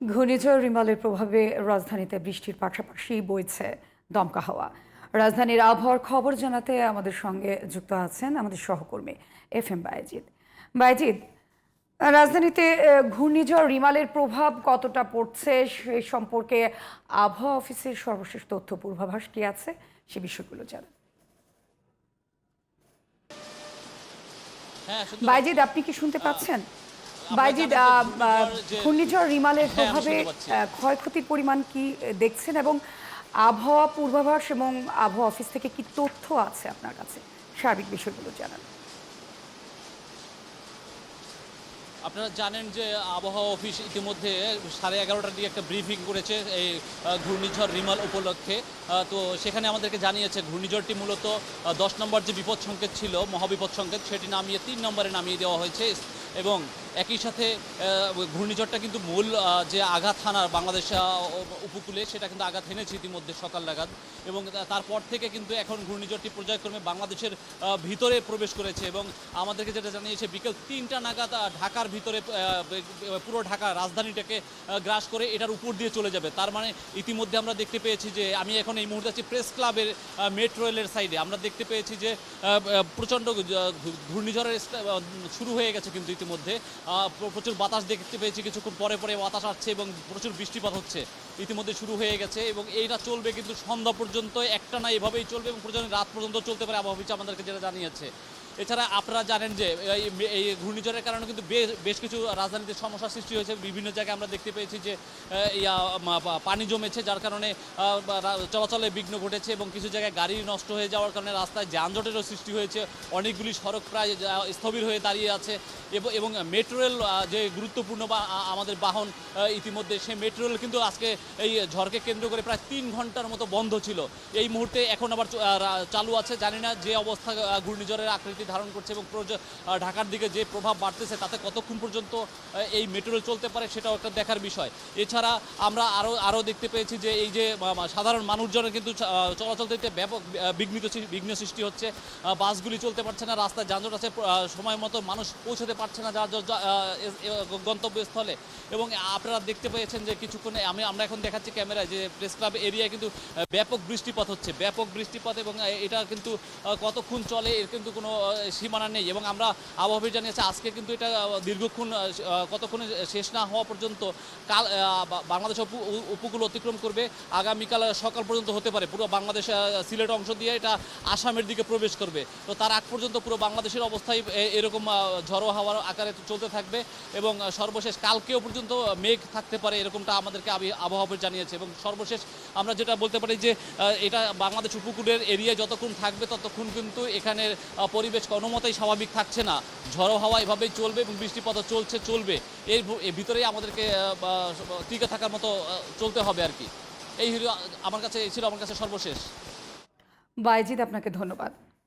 ঘূর্ণিঝড় রিমালের প্রভাবে রাজধানীতে বৃষ্টির পাশাপাশি বইছে দমকা হাওয়া। রাজধানীর আবহাওয়ার খবর জানাতে আমাদের সঙ্গে যুক্ত আছেন আমাদের সহকর্মী এফ এম বায়েজিদ। বায়েজিদ রাজধানীতে ঘূর্ণিঝড় রিমালের প্রভাব কতটা পড়ছে সে সম্পর্কে আবহাওয়া অফিসের সর্বশেষ তথ্য পূর্বাভাস কি আছে সে বিষয়গুলো জানান। হ্যাঁ বাইজিদ আপনি কি শুনতে পাচ্ছেন? বাইজিদ ঘূর্ণিঝড় রিমালের হ্যাঁ, প্রভাবে ক্ষয়ক্ষতির পরিমাণ কি দেখছেন এবং আবহাওয়া পূর্বাভাস এবং আবহাওয়া অফিস থেকে কি তথ্য আছে আপনার কাছে? সার্বিক বিষয়গুলো জানান। আপনারা জানেন যে আবহাওয়া অফিস ইতিমধ্যে সাড়ে এগারোটার দিকে একটা ব্রিফিং করেছে এই ঘূর্ণিঝড় রিমাল উপলক্ষে। তো সেখানে আমাদেরকে জানিয়েছে ঘূর্ণিঝড়টি মূলত দশ নম্বর যে বিপদ সংকেত ছিল মহাবিপদ সংকেত সেটি নামিয়ে তিন নম্বরে নামিয়ে দেওয়া হয়েছে। এবং একই সাথে ঘূর্ণিঝড়টা কিন্তু মূল যে আঘাত হানার বাংলাদেশ উপকূলে, সেটা কিন্তু আঘাত হেনেছে ইতিমধ্যে সকাল নাগাদ। এবং তারপর থেকে কিন্তু এখন ঘূর্ণিঝড়টি পর্যায়ক্রমে বাংলাদেশের ভিতরে প্রবেশ করেছে এবং আমাদেরকে যেটা জানিয়েছে, বিকেল তিনটা নাগাদ ঢাকার ভিতরে পুরো ঢাকা রাজধানীটাকে গ্রাস করে এটার উপর দিয়ে চলে যাবে। তার মানে ইতিমধ্যে আমরা দেখতে পেয়েছি যে, আমি এখন এই মুহূর্তে আছি প্রেস ক্লাবের মেট্রো রেলের সাইডে। আমরা দেখতে পেয়েছি যে প্রচণ্ড ঘূর্ণিঝড়ের শুরু হয়ে গেছে কিন্তু ইতিমধ্যে। প্রচুর বাতাস দেখতে পেয়েছি, কিছুক্ষণ পরে পরে বাতাস আসছে এবং প্রচুর বৃষ্টিপাত হচ্ছে। ইতিমধ্যে শুরু হয়ে গেছে এবং এইটা চলবে কিন্তু সন্ধ্যা পর্যন্ত একটা না এভাবেই চলবে এবং প্রয়োজনে রাত পর্যন্ত চলতে পারে। আবহাওয়া আমাদেরকে যেটা জানিয়েছে। এছাড়া আপনারা জানেন যে এই ঘূর্ণিঝড়ের কারণে কিন্তু বেশ- কিছু রাজধানীতে সমস্যার সৃষ্টি হয়েছে। বিভিন্ন জায়গায় আমরা দেখতে পেয়েছি যে পানি জমেছে, যার কারণে চলাচলে বিঘ্ন ঘটেছে এবং কিছু জায়গায় গাড়ি নষ্ট হয়ে যাওয়ার কারণে রাস্তায় যানজটেরও সৃষ্টি হয়েছে। অনেকগুলি সড়ক প্রায় স্থবির হয়ে দাঁড়িয়ে আছে এবং মেট্রো রেল যে গুরুত্বপূর্ণ বা আমাদের বাহন ইতিমধ্যে সে মেট্রো রেল কিন্তু আজকে এই ঝড়কে কেন্দ্র করে প্রায় তিন ঘণ্টার মতো বন্ধ ছিল। এই মুহূর্তে এখন আবার চালু আছে। জানি না যে অবস্থা ঘূর্ণিঝড়ের আকৃতি ধারণ করছে এবং ঢাকার দিকে যে প্রভাব বাড়তেছে তাতে কতক্ষণ পর্যন্ত এই মেট্রো চলতে পারে সেটাও একটা দেখার বিষয়। এছাড়া আমরা আরও আরও দেখতে পেয়েছি যে এই যে সাধারণ মানুষজনের কিন্তু চলাচল দিতে ব্যাপক বিঘ্নিত বিঘ্ন সৃষ্টি হচ্ছে। বাসগুলি চলতে পারছে না, রাস্তায় যানজট আছে সময় মতো মানুষ পৌঁছতে পারছে না যার গন্তব্যস্থলে। এবং আপনারা দেখতে পেয়েছেন যে কিছুক্ষণে আমি, আমরা এখন দেখাচ্ছি ক্যামেরায় যে প্রেস ক্লাব এরিয়ায় কিন্তু ব্যাপক বৃষ্টিপাত হচ্ছে, ব্যাপক বৃষ্টিপাত এবং এটা কিন্তু কতক্ষণ চলে এর কিন্তু কোনো সীমানা নেই এবং আমরা আবহাওয়া জানিয়েছে আজকে কিন্তু এটা দীর্ঘক্ষণ কতক্ষণে শেষ না হওয়া পর্যন্ত কাল বাংলাদেশ উপকূল অতিক্রম করবে। আগামীকাল সকাল পর্যন্ত হতে পারে। পুরো বাংলাদেশ সিলেট অংশ দিয়ে এটা আসামের দিকে প্রবেশ করবে। তো তার আগ পর্যন্ত পুরো বাংলাদেশের অবস্থায় এরকম ঝড়ো হাওয়ার আকারে চলতে থাকবে এবং সর্বশেষ কালকেও পর্যন্ত মেঘ থাকতে পারে এরকমটা আমাদেরকে আবি- আবহাওয়া জানিয়েছে এবং সর্বশেষ আমরা যেটা বলতে পারি যে এটা বাংলাদেশ উপকূলের এরিয়ায় যতক্ষণ থাকবে ততক্ষণ কিন্তু এখানের পরিবেশ কোনো মতেই স্বাভাবিক থাকছে না। ঝড়ো হাওয়া এভাবেই চলবে এবং বৃষ্টিপাতও চলছে, চলবে। এর ভিতরেই আমাদেরকে টিকে থাকার মতো চলতে হবে আর কি। এই আমার কাছে ছিল আমার কাছে সর্বশেষ। বাইজিদ আপনাকে ধন্যবাদ।